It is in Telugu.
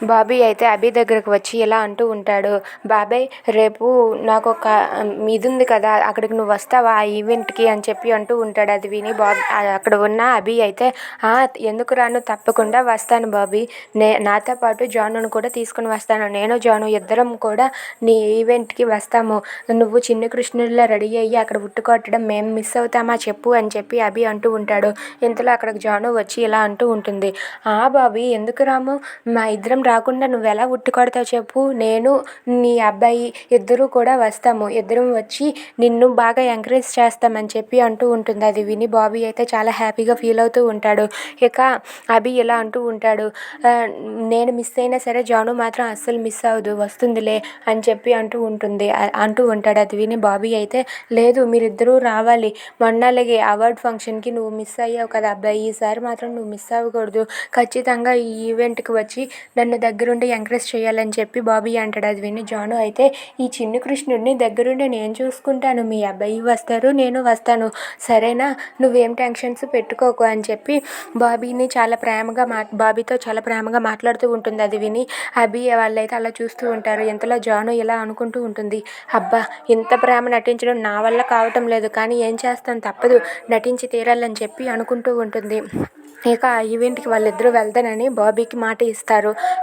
బాబీ అయితే అభి దగ్గరకు వచ్చి ఇలా అంటూ ఉంటాడు. బాబాయ్ రేపు నాకు ఒక ఇది ఉంది కదా అక్కడికి నువ్వు వస్తావా ఆ ఈవెంట్కి? అని చెప్పి అంటూ ఉంటాడు అది విని బాబీ అక్కడ ఉన్న అభి అయితే ఎందుకు రాను? తప్పకుండా వస్తాను బాబీ. నే నాతో పాటు జానును కూడా తీసుకుని వస్తాను. నేను జాను ఇద్దరం కూడా నీ ఈవెంట్కి వస్తాము. నువ్వు చిన్న కృష్ణుడిలా రెడీ అయ్యి అక్కడ ఉట్టుకొట్టడం మేము మిస్ అవుతామా చెప్పు అని చెప్పి అభి అంటూ ఉంటాడు. ఇంతలో అక్కడికి జాను వచ్చి ఇలా అంటూ ఉంటుంది. ఆ బాబీ ఎందుకు రాము? మా ఇద్దరం రాకుండా నువ్వు ఎలా ఉట్టి కొడతావు చెప్పు. నేను నీ అబ్బాయి ఇద్దరూ కూడా వస్తాము. ఇద్దరం వచ్చి నిన్ను బాగా ఎంకరేజ్ చేస్తామని చెప్పి అంటూ ఉంటుంది. అది విని బాబీ అయితే చాలా హ్యాపీగా ఫీల్ అవుతూ ఉంటాడు. ఇక అభి ఇలా అంటూ ఉంటాడు నేను మిస్ అయినా సరే జాను మాత్రం అస్సలు మిస్ అవ్వదు. వస్తుందిలే అని చెప్పి అంటూ ఉంటుంది. అంటూ ఉంటాడు. అది విని బాబీ అయితే లేదు మీరిద్దరూ రావాలి. మొన్న అలాగే అవార్డ్ ఫంక్షన్కి నువ్వు మిస్ అయ్యావు కదా అబ్బాయి. ఈసారి మాత్రం నువ్వు మిస్ అవ్వకూడదు. ఖచ్చితంగా ఈ ఈవెంట్కి వచ్చి నన్ను దగ్గరుండి ఎంకరేజ్ చేయాలని చెప్పి బాబీ అంటాడు. అది విని జాను అయితే ఈ చిన్ని కృష్ణుడిని దగ్గరుండి నేను చూసుకుంటాను. మీ అబ్బాయి వస్తారు నేను వస్తాను. సరేనా? నువ్వేం టెన్షన్స్ పెట్టుకోకు అని చెప్పి బాబీని చాలా ప్రేమగా మా బాబీతో చాలా ప్రేమగా మాట్లాడుతూ ఉంటుంది. అది విని అభి వాళ్ళైతే అలా చూస్తూ ఉంటారు. ఇంతలో జాను ఇలా అనుకుంటూ ఉంటుంది. అబ్బా ఇంత ప్రేమ నటించడం నా వల్ల కావటం లేదు. కానీ ఏం చేస్తాను తప్పదు. నటించి తీరాలని చెప్పి అనుకుంటూ ఉంటుంది. ఇక ఆ ఈవెంట్కి వాళ్ళిద్దరూ వెళ్తానని బాబీకి మాట ఇస్తారు.